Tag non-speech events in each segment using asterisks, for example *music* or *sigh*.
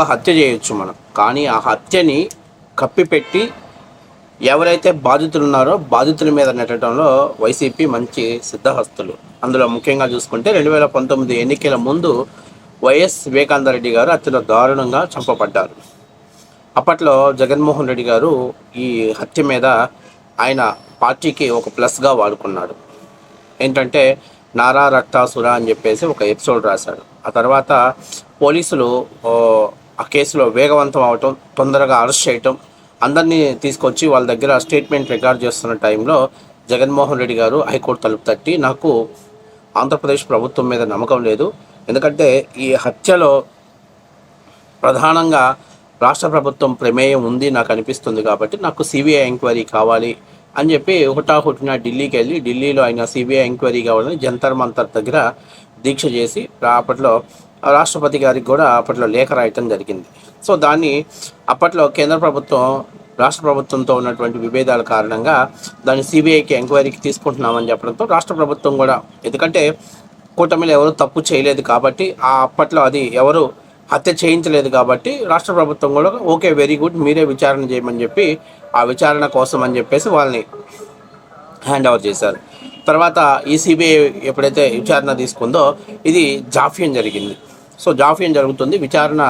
ఒక హత్య చేయొచ్చు మనం. కానీ ఆ హత్యని కప్పిపెట్టి ఎవరైతే బాధితులు ఉన్నారో బాధితుల మీద నెట్టడంలో వైసీపీ మంచి సిద్ధహస్తులు. అందులో ముఖ్యంగా చూసుకుంటే రెండు వేల పంతొమ్మిది ఎన్నికల ముందు వైఎస్ వివేకానందరెడ్డి గారు అత్యంత దారుణంగా చంపబడ్డారు. అప్పట్లో జగన్మోహన్ రెడ్డి గారు ఈ హత్య మీద ఆయన పార్టీకి ఒక ప్లస్గా వాడుకున్నాడు. ఏంటంటే నారా రక్తాసుర అని చెప్పేసి ఒక ఎపిసోడ్ రాశాడు. ఆ తర్వాత పోలీసులు ఆ కేసులో వేగవంతం అవటం తొందరగా అరెస్ట్ చేయటం అందరినీ తీసుకొచ్చి వాళ్ళ దగ్గర స్టేట్మెంట్ రికార్డ్ చేస్తున్న టైంలో జగన్మోహన్ రెడ్డి గారు హైకోర్టు తలుపు తట్టి నాకు ఆంధ్రప్రదేశ్ ప్రభుత్వం మీద నమ్మకం లేదు. ఎందుకంటే ఈ హత్యలో ప్రధానంగా రాష్ట్ర ప్రభుత్వం ప్రమేయం ఉంది నాకు అనిపిస్తుంది కాబట్టి నాకు సిబిఐ ఎంక్వైరీ కావాలి అని చెప్పి హుటాహుటిన ఢిల్లీకి వెళ్ళి ఢిల్లీలో ఆయన సిబిఐ ఎంక్వైరీ కావాలని జంతర్ మంతర్ దగ్గర దీక్ష చేసి అప్పట్లో రాష్ట్రపతి గారికి కూడా అప్పట్లో లేఖ రాయటం జరిగింది. సో దాన్ని అప్పట్లో కేంద్ర ప్రభుత్వం రాష్ట్ర ప్రభుత్వంతో ఉన్నటువంటి విభేదాల కారణంగా దాన్ని సిబిఐకి ఎంక్వైరీకి తీసుకుంటున్నామని చెప్పడంతో రాష్ట్ర ప్రభుత్వం కూడా ఎందుకంటే కూటమిలో ఎవరు తప్పు చేయలేదు కాబట్టి ఆ అప్పట్లో అది ఎవరు హత్య చేయించలేదు కాబట్టి రాష్ట్ర ప్రభుత్వం కూడా ఓకే వెరీ గుడ్ మీరే విచారణ చేయమని చెప్పి ఆ విచారణ కోసం అని చెప్పేసి వాళ్ళని హ్యాండ్ ఓవర్ చేశారు. తర్వాత ఈ సిబిఐ ఎప్పుడైతే విచారణ తీసుకుందో ఇది జాఫ్యం జరిగింది. సో జాఫ్యం జరుగుతుంది. విచారణ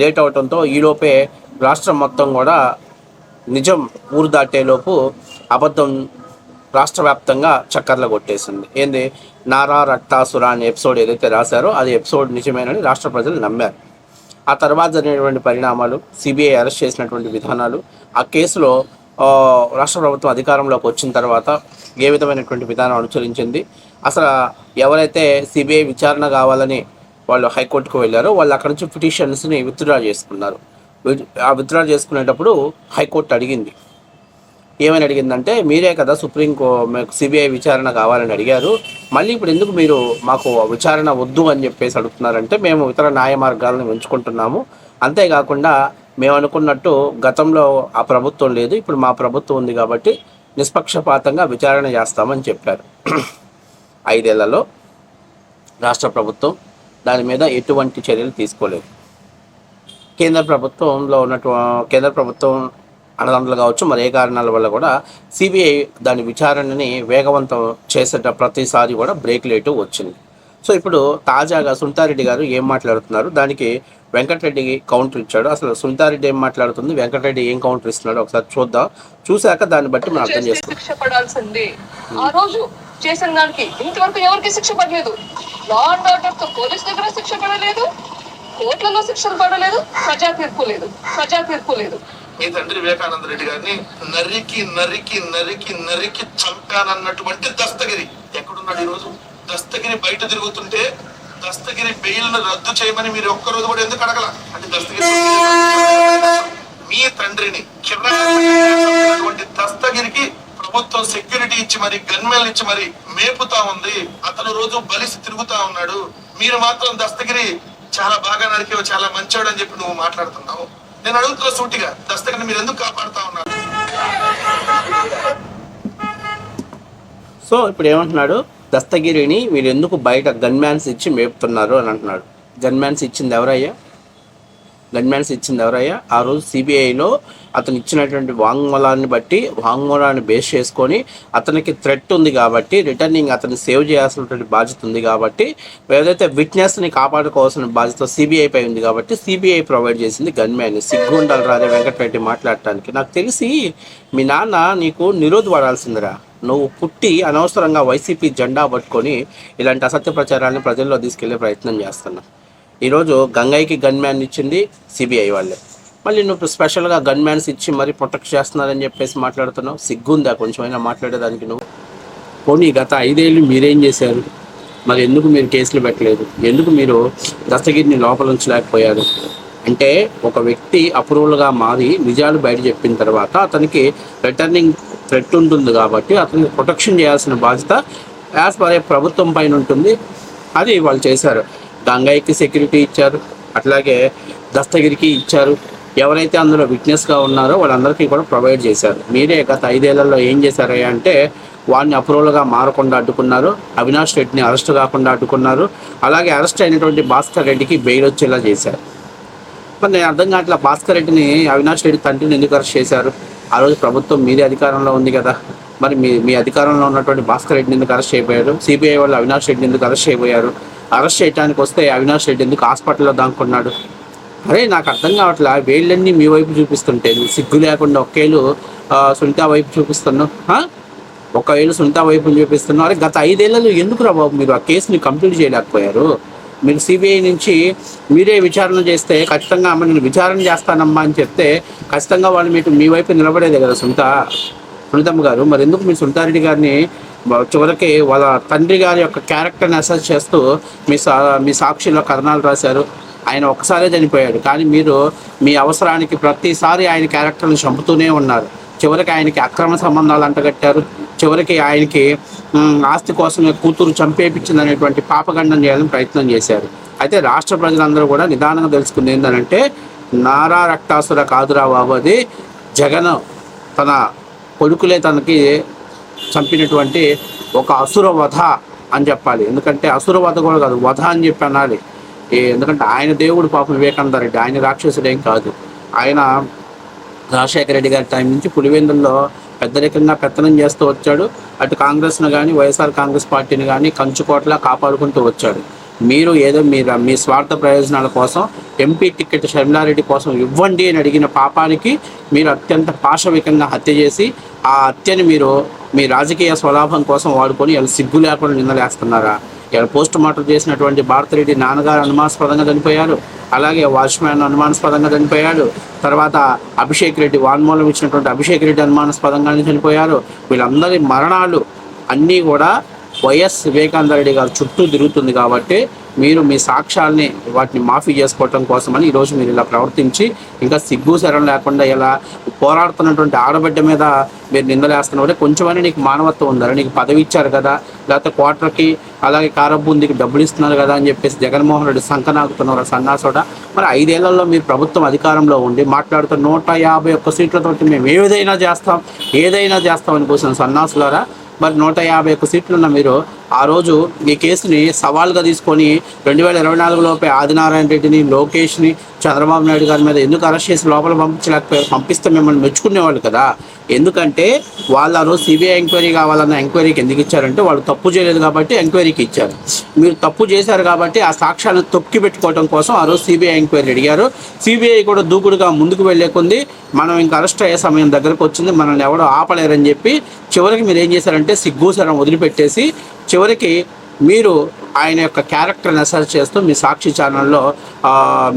లేట్ అవడంతో ఈలోపే రాష్ట్రం మొత్తం కూడా నిజం ఊరు దాటేలోపు అబద్ధం రాష్ట్ర వ్యాప్తంగా చక్కర్లు కొట్టేసింది. ఏంది? నారా రక్తాసుర అనే ఎపిసోడ్ ఏదైతే రాశారో అది ఎపిసోడ్ నిజమేనని రాష్ట్ర ప్రజలు నమ్మారు. ఆ తర్వాత జరిగినటువంటి పరిణామాలు సిబిఐ అరెస్ట్ చేసినటువంటి విధానాలు ఆ కేసులో రాష్ట్ర ప్రభుత్వం అధికారంలోకి వచ్చిన తర్వాత ఏ విధమైనటువంటి విధానం అనుసరించింది అసలు ఎవరైతే సిబిఐ విచారణ కావాలని వాళ్ళు హైకోర్టుకు వెళ్ళారు. వాళ్ళు అక్కడ నుంచి పిటిషన్స్ని విత్డ్రా చేసుకున్నారు. ఆ విత్డ్రా చేసుకునేటప్పుడు హైకోర్టు అడిగింది. ఏమని అడిగిందంటే మీరే కదా సుప్రీం కో సిబిఐ విచారణ కావాలని అడిగారు. మళ్ళీ ఇప్పుడు ఎందుకు మీరు మాకు విచారణ వద్దు అని చెప్పేసి అడుగుతున్నారంటే మేము ఇతర న్యాయ మార్గాలను ఎంచుకుంటున్నాము. అంతేకాకుండా మేము అనుకున్నట్టు గతంలో ఆ ప్రభుత్వం లేదు. ఇప్పుడు మా ప్రభుత్వం ఉంది కాబట్టి నిష్పక్షపాతంగా విచారణ చేస్తామని చెప్పారు. *clears throat* ఐదేళ్ళలో రాష్ట్ర ప్రభుత్వం దాని మీద ఎటువంటి చర్యలు తీసుకోలేదు. కేంద్ర ప్రభుత్వంలో ఉన్నటు కేంద్ర ప్రభుత్వం అన్నదండలు కావచ్చు మరి ఏ కారణాల వల్ల కూడా సిబిఐ దాని విచారణని వేగవంతం చేసేట ప్రతిసారి కూడా బ్రేక్ లేటు వచ్చింది. సో ఇప్పుడు తాజాగా సునీతారెడ్డి గారు ఏం మాట్లాడుతున్నారు? దానికి వెంకటరెడ్డి కౌంటర్ ఇచ్చాడు. అసలు సునీతారెడ్డి ఏం మాట్లాడుతుంది? వెంకటరెడ్డి ఏం కౌంటర్ ఇస్తున్నాడో ఒకసారి చూద్దాం. చూశాక దాన్ని బట్టి మనం అర్థం శిక్ష పడాల్సిందే. ఆ రోజు చేసిన దానికి ఇంతవరకు ఎవరికి శిక్ష పడలేదు? లా అండ్ ఆర్డర్తో పోలీస్ దగ్గర శిక్ష పడలేదు. కోర్టులలో శిక్షలు పడలేదు. ప్రజా తీర్పు లేదు. ప్రజా తీర్పు లేదు. మీ తండ్రి వివేకానంద రెడ్డి గారిని నరికి నరికి నరికి నరికి చంపానన్నటువంటి దస్తగిరి. ఎక్కడున్నాడు ఈ రోజు దస్తగిరి బయట తిరుగుతుంటే దస్తగిరి బెయిల్ రద్దు చేయమని మీరు ఒక్క రోజు కూడా ఎందుకు అడగల? అంటే దస్తగిరి మీ తండ్రిని కిరణటువంటి దస్తగిరికి ప్రభుత్వం సెక్యూరిటీ ఇచ్చి మరి గన్మెల్ ఇచ్చి మరి మేపుతా ఉంది. అతను రోజు బలిసి తిరుగుతా ఉన్నాడు. మీరు మాత్రం దస్తగిరి చాలా బాగా నరికేవు చాలా మంచోడు అని చెప్పి నువ్వు మాట్లాడుతున్నావు. నేను అడుగుతున్నా సూటిగా దస్తగిరిని మీరు ఎందుకు కాపాడుతా ఉన్నారు? సో ఇప్పుడు ఏమంటున్నాడు? దస్తగిరిని మీరు ఎందుకు బయట గన్మ్యాన్స్ ఇచ్చి మేపుతున్నారు అని అంటున్నాడు. గన్మ్యాన్స్ ఇచ్చింది ఎవరయ్యా? గన్మ్యాన్స్ ఇచ్చింది ఎవరయ్యా? ఆ రోజు సిబిఐలో అతను ఇచ్చినటువంటి వాంగ్మూలాన్ని బట్టి వాంగ్మూలాన్ని బేస్ చేసుకొని అతనికి థ్రెట్ ఉంది కాబట్టి రిటర్నింగ్ అతన్ని సేవ్ చేయాల్సినటువంటి బాధ్యత ఉంది కాబట్టి ఏదైతే విట్నెస్ని కాపాడుకోవాల్సిన బాధ్యత సిబిఐ పై ఉంది కాబట్టి సిబిఐ ప్రొవైడ్ చేసింది గన్మ్యాన్ సిగ్గుండాలి రాదే వెంకటరెడ్డి మాట్లాడటానికి. నాకు తెలిసి మీ నాన్న నీకు నిరోధపడాల్సిందిరా నువ్వు పుట్టి అనవసరంగా వైసీపీ జెండా పట్టుకొని ఇలాంటి అసత్య ప్రచారాన్ని ప్రజల్లో తీసుకెళ్ళే ప్రయత్నం చేస్తున్నావు. ఈరోజు గంగయ్యకి గన్ మ్యాన్ ఇచ్చింది సిబిఐ వాళ్ళే. మళ్ళీ నువ్వు స్పెషల్గా గన్ మ్యాన్స్ ఇచ్చి మరీ ప్రొటెక్ట్ చేస్తున్నారని చెప్పేసి మాట్లాడుతున్నావు. సిగ్గుందా? కొంచెమైనా మాట్లాడేదానికి నువ్వు? పోనీ గత ఐదేళ్ళు మీరేం చేశారు? మరి ఎందుకు మీరు కేసులు పెట్టలేదు? ఎందుకు మీరు దస్తగిరిని లోపల ఉంచలేకపోయారు? అంటే ఒక వ్యక్తి అప్రూవల్గా మారి నిజాలు బయట చెప్పిన తర్వాత అతనికి రిటర్నింగ్ థ్రెట్ ఉంటుంది కాబట్టి అతనికి ప్రొటెక్షన్ చేయాల్సిన బాధ్యత యాజ్ పర్ ప్రభుత్వం పైన ఉంటుంది. అది వాళ్ళు చేశారు. గంగయ్యకి సెక్యూరిటీ ఇచ్చారు అట్లాగే దస్తగిరికి ఇచ్చారు. ఎవరైతే అందులో విట్నెస్గా ఉన్నారో వాళ్ళందరికీ కూడా ప్రొవైడ్ చేశారు. మీరే గత ఐదేళ్ళలో ఏం చేశారయ్యా అంటే వాడిని అప్రూవల్గా మారకుండా అడ్డుకున్నారు. అవినాష్ రెడ్డిని అరెస్ట్ కాకుండా అడ్డుకున్నారు. అలాగే అరెస్ట్ అయినటువంటి భాస్కర్ రెడ్డికి బెయిల్ వచ్చేలా చేశారు. మరి నేను అర్థం కావట్లే భాస్కర్ రెడ్డిని అవినాష్ రెడ్డి తండ్రిని ఎందుకు అరెస్ట్ చేశారు? ఆ రోజు ప్రభుత్వం మీదే అధికారంలో ఉంది కదా. మరి మీ మీ అధికారంలో ఉన్నటువంటి భాస్కర్ రెడ్డిని ఎందుకు అరెస్ట్ చేయబోయారు? సిబిఐ వాళ్ళు అవినాష్ రెడ్డిని ఎందుకు అరెస్ట్ చేయబోయారు? అరెస్ట్ చేయడానికి వస్తే అవినాష్ రెడ్డి ఎందుకు హాస్పిటల్లో దాక్కున్నాడు? అరే నాకు అర్థం కావట్లే వేళ్ళన్నీ మీ వైపు చూపిస్తుంటే నువ్వు సిగ్గు లేకుండా ఒకేళ్ళు సునీత వైపు చూపిస్తున్నావు ఒకవేళ సునీత వైపు చూపిస్తున్నావు. అరే గత ఐదేళ్ళలో ఎందుకు రా బాబు మీరు ఆ కేసుని కంప్లీట్ చేయలేకపోయారు? మీరు సిబిఐ నుంచి మీరే విచారణ చేస్తే ఖచ్చితంగా అమ్మ నేను విచారణ చేస్తానమ్మా అని చెప్తే ఖచ్చితంగా వాళ్ళు మీకు మీ వైపు నిలబడేదే కదా సునీత? సునీతమ్మ గారు మరి ఎందుకు మీరు సునీతారెడ్డి గారిని చివరికి వాళ్ళ తండ్రి గారి యొక్క క్యారెక్టర్ని అసెస్ చేస్తూ మీ సా మీ సాక్షిలో కథనాలు రాశారు. ఆయన ఒక్కసారే చనిపోయాడు. కానీ మీరు మీ అవసరానికి ప్రతిసారి ఆయన క్యారెక్టర్ని చంపుతూనే ఉన్నారు. చివరికి ఆయనకి అక్రమ సంబంధాలు అంటగట్టారు. చివరికి ఆయనకి ఆస్తి కోసమే కూతురు చంపేపించింది అనేటువంటి పాపగండం చేయాలని ప్రయత్నం చేశారు. అయితే రాష్ట్ర ప్రజలందరూ కూడా నిదానంగా తెలుసుకుంది ఏంటంటే నారా రక్తాసుర కాదురా బాబు అది జగన్ తన కొడుకులే తనకి చంపినటువంటి ఒక అసుర వధ అని చెప్పాలి. ఎందుకంటే అసుర వధ కూడా కాదు వధ అని చెప్పి అనాలి. ఎందుకంటే ఆయన దేవుడు పాపం వివేకానంద రెడ్డి ఆయన రాక్షసుడేం కాదు. ఆయన రాజశేఖర రెడ్డి గారి టైం నుంచి పులివెందుల్లో పెద్దరికంగా పెత్తనం చేస్తూ వచ్చాడు. అటు కాంగ్రెస్ను కానీ వైఎస్ఆర్ కాంగ్రెస్ పార్టీని కానీ కంచుకోట్లా కాపాడుకుంటూ వచ్చాడు. మీరు ఏదో మీ మీ స్వార్థ ప్రయోజనాల కోసం ఎంపీ టికెట్ షర్మిలారెడ్డి కోసం ఇవ్వండి అని అడిగిన పాపానికి మీరు అత్యంత పాశవికంగా హత్య చేసి ఆ హత్యని మీరు మీ రాజకీయ స్వలాభం కోసం వాడుకొని ఇలా సిగ్గు లేకుండా నిందలేస్తున్నారా? ఇలా పోస్ట్ మార్టం చేసినటువంటి భారతరెడ్డి నాన్నగారు అనుమానాస్పదంగా చనిపోయారు. అలాగే వాచ్మ్యాన్ అనుమానాస్పదంగా చనిపోయాడు. తర్వాత అభిషేక్ రెడ్డి వాన్మూలం ఇచ్చినటువంటి అభిషేక్ రెడ్డి అనుమానాస్పదంగానే చనిపోయారు. వీళ్ళందరి మరణాలు అన్నీ కూడా వైఎస్ వివేకానంద రెడ్డి గారు చుట్టూ తిరుగుతుంది కాబట్టి మీరు మీ సాక్ష్యాల్ని వాటిని మాఫీ చేసుకోవటం కోసమని ఈరోజు మీరు ఇలా ప్రవర్తించి ఇంకా సిగ్గు శరం లేకుండా ఇలా పోరాడుతున్నటువంటి ఆడబిడ్డ మీద మీరు నిందలేస్తున్నప్పుడే కొంచెమైనా నీకు మానవత్వం ఉందా నీకు పదవి ఇచ్చారు కదా లేకపోతే క్వార్టర్కి అలాగే కారబూందికి డబ్బులు ఇస్తున్నారు కదా అని చెప్పేసి జగన్మోహన్ రెడ్డి సంకనాగుతున్నారు సన్నాసోట మరి ఐదేళ్ళలో మీరు ప్రభుత్వం అధికారంలో ఉండి మాట్లాడుతున్న నూట యాభై ఒక్క సీట్లతో మేము ఏదైనా చేస్తాం ఏదైనా చేస్తామని కూర్చున్న సన్నాసులారా మరి నూట యాభై ఒక్క సీట్లున్న మీరు ఆ రోజు ఈ కేసుని సవాల్గా తీసుకొని రెండు వేల ఇరవై నాలుగులోపే ఆదినారాయణ రెడ్డిని లోకేష్ని చంద్రబాబు నాయుడు గారి మీద ఎందుకు అరెస్ట్ చేసి లోపల పంపించలేకపోయారు పంపిస్తే మిమ్మల్ని మెచ్చుకునేవాళ్ళు కదా. ఎందుకంటే వాళ్ళు ఆ రోజు సిబిఐ ఎంక్వైరీ కావాలన్న ఎంక్వైరీకి ఎందుకు ఇచ్చారంటే వాళ్ళు తప్పు చేయలేదు కాబట్టి ఎంక్వైరీకి ఇచ్చారు. మీరు తప్పు చేశారు కాబట్టి ఆ సాక్ష్యాలను తొక్కి పెట్టుకోవడం కోసం ఆ రోజు సిబిఐ ఎంక్వైరీ అడిగారు. సిబిఐ కూడా దూకుడుగా ముందుకు వెళ్ళే కొంది మనం ఇంకా అరెస్ట్ అయ్యే సమయం దగ్గరకు వచ్చింది. మనల్ని ఎవడో ఆపలేరని చెప్పి చివరికి మీరు ఏం చేశారంటే సిగ్గుసరం వదిలిపెట్టేసి చివరికి మీరు ఆయన యొక్క క్యారెక్టర్ని అసెస్ చేస్తూ మీ సాక్షి ఛానల్లో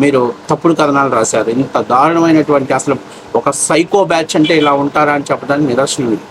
మీరు తప్పుడు కథనాలు రాశారు. ఇంత దారుణమైనటువంటి అసలు ఒక సైకో బ్యాచ్ అంటే ఇలా ఉంటారా అని చెప్పడానికి నిదర్శనం ఇది.